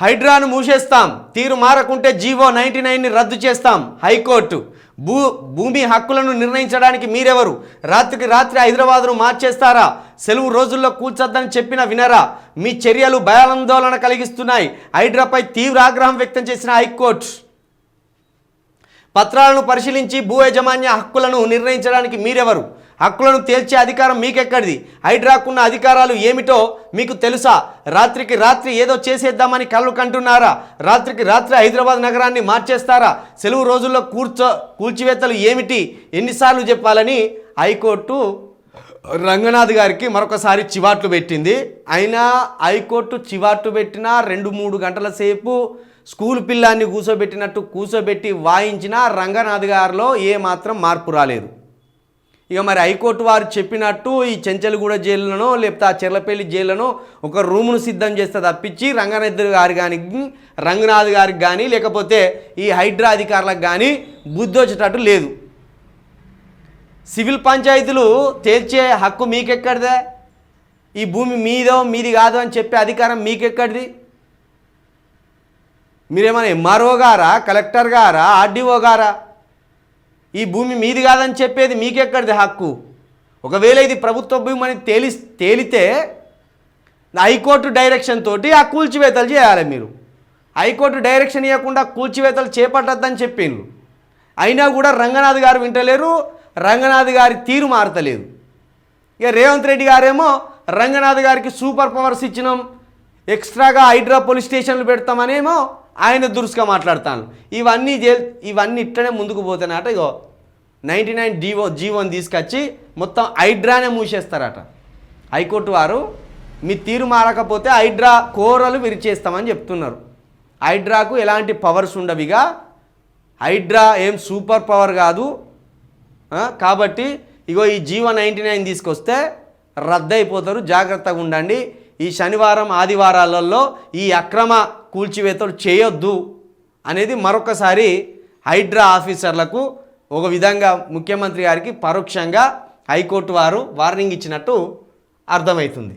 హైడ్రాను మూసేస్తాం. తీరు మారకుంటే GO ninety నైన్ని రద్దు చేస్తాం. హైకోర్టు. భూ భూమి హక్కులను నిర్ణయించడానికి మీరెవరు? రాత్రికి రాత్రి హైదరాబాద్ను మార్చేస్తారా? సెలవు రోజుల్లో కూల్చొద్దని చెప్పిన వినరా? మీ చర్యలు భయాందోళన కలిగిస్తున్నాయి. హైడ్రాపై తీవ్ర ఆగ్రహం వ్యక్తం చేసిన హైకోర్టు. పత్రాలను పరిశీలించి భూ యజమాన్య హక్కులను నిర్ణయించడానికి మీరెవరు? హక్కులను తేల్చే అధికారం మీకెక్కడిది? హైడ్రాకున్న అధికారాలు ఏమిటో మీకు తెలుసా? రాత్రికి రాత్రి ఏదో చేసేద్దామని కళ్ళు కంటున్నారా? రాత్రికి రాత్రి హైదరాబాద్ నగరాన్ని మార్చేస్తారా? సెలవు రోజుల్లో కూర్చో కూల్చివేతలు ఏమిటి? ఎన్నిసార్లు చెప్పాలని హైకోర్టు రంగనాథ్ గారికి మరొకసారి చివాట్లు పెట్టింది. అయినా హైకోర్టు చివాట్లు పెట్టినా రెండు మూడు గంటల సేపు స్కూల్ పిల్లాన్ని కూర్చోబెట్టినట్టు కూర్చోబెట్టి వాయించినా రంగనాథ్ గారిలో ఏమాత్రం మార్పు రాలేదు. ఇక మరి హైకోర్టు వారు చెప్పినట్టు ఈ చెంచలగూడ జైలులోనో లేకపోతే ఆ చెర్లపల్లి జైలులోనో ఒక రూమును సిద్ధం చేస్తే తప్పించి రంగనాథ్ గారి కానీ రంగనాథ్ గారికి కానీ లేకపోతే ఈ హైడ్రా అధికారులకు కానీ బుద్ధి వచ్చేటట్టు లేదు. సివిల్ పంచాయతీలు తేల్చే హక్కు మీకెక్కడిదే? ఈ భూమి మీదో మీది కాదు అని చెప్పే అధికారం మీకెక్కడిది? మీరేమైనా ఎంఆర్ఓ గారా కలెక్టర్ గారా ఆర్డీఓ గారా? ఈ భూమి మీది కాదని చెప్పేది మీకెక్కడిది హక్కు? ఒకవేళ ఇది ప్రభుత్వ భూమి అని తేలి తేలితే హైకోర్టు డైరెక్షన్ తోటి ఆ కూల్చివేతలు చేయాలి మీరు. హైకోర్టు డైరెక్షన్ ఇవ్వకుండా కూల్చివేతలు చేపట్టద్దని చెప్పిండ్రు అయినా కూడా రంగనాథ్ గారు వింటలేరు రంగనాథ్ గారి తీరు మారతలేదు. ఇక రేవంత్ రెడ్డి గారేమో రంగనాథ్ గారికి సూపర్ పవర్స్ ఇచ్చినాం ఎక్స్ట్రాగా హైడ్రా పోలీస్ స్టేషన్లు పెడతామనేమో ఆయన దురుసుగా మాట్లాడతాను ఇవన్నీ జే ఇవన్నీ ఇట్లనే ముందుకు పోతేనట ఇగో నైంటీ నైన్ జీవో జీవోని తీసుకొచ్చి మొత్తం హైడ్రానే మూసేస్తారట. హైకోర్టు వారు మీ తీరు మారకపోతే హైడ్రా కోరలు విరిచేస్తామని చెప్తున్నారు. హైడ్రాకు ఎలాంటి పవర్స్ ఉండవిగా హైడ్రా ఏం సూపర్ పవర్ కాదు కాబట్టి ఇగో ఈ జీవో నైంటీ నైన్ తీసుకొస్తే రద్దయిపోతారు. జాగ్రత్తగా ఉండండి. ఈ శనివారం ఆదివారాలలో ఈ అక్రమ కూల్చివేతలు చేయొద్దు అనేది మరొకసారి హైడ్రా ఆఫీసర్లకు ఒక విధంగా ముఖ్యమంత్రి గారికి పరోక్షంగా హైకోర్టు వారు వార్నింగ్ ఇచ్చినట్టు అర్థమవుతుంది.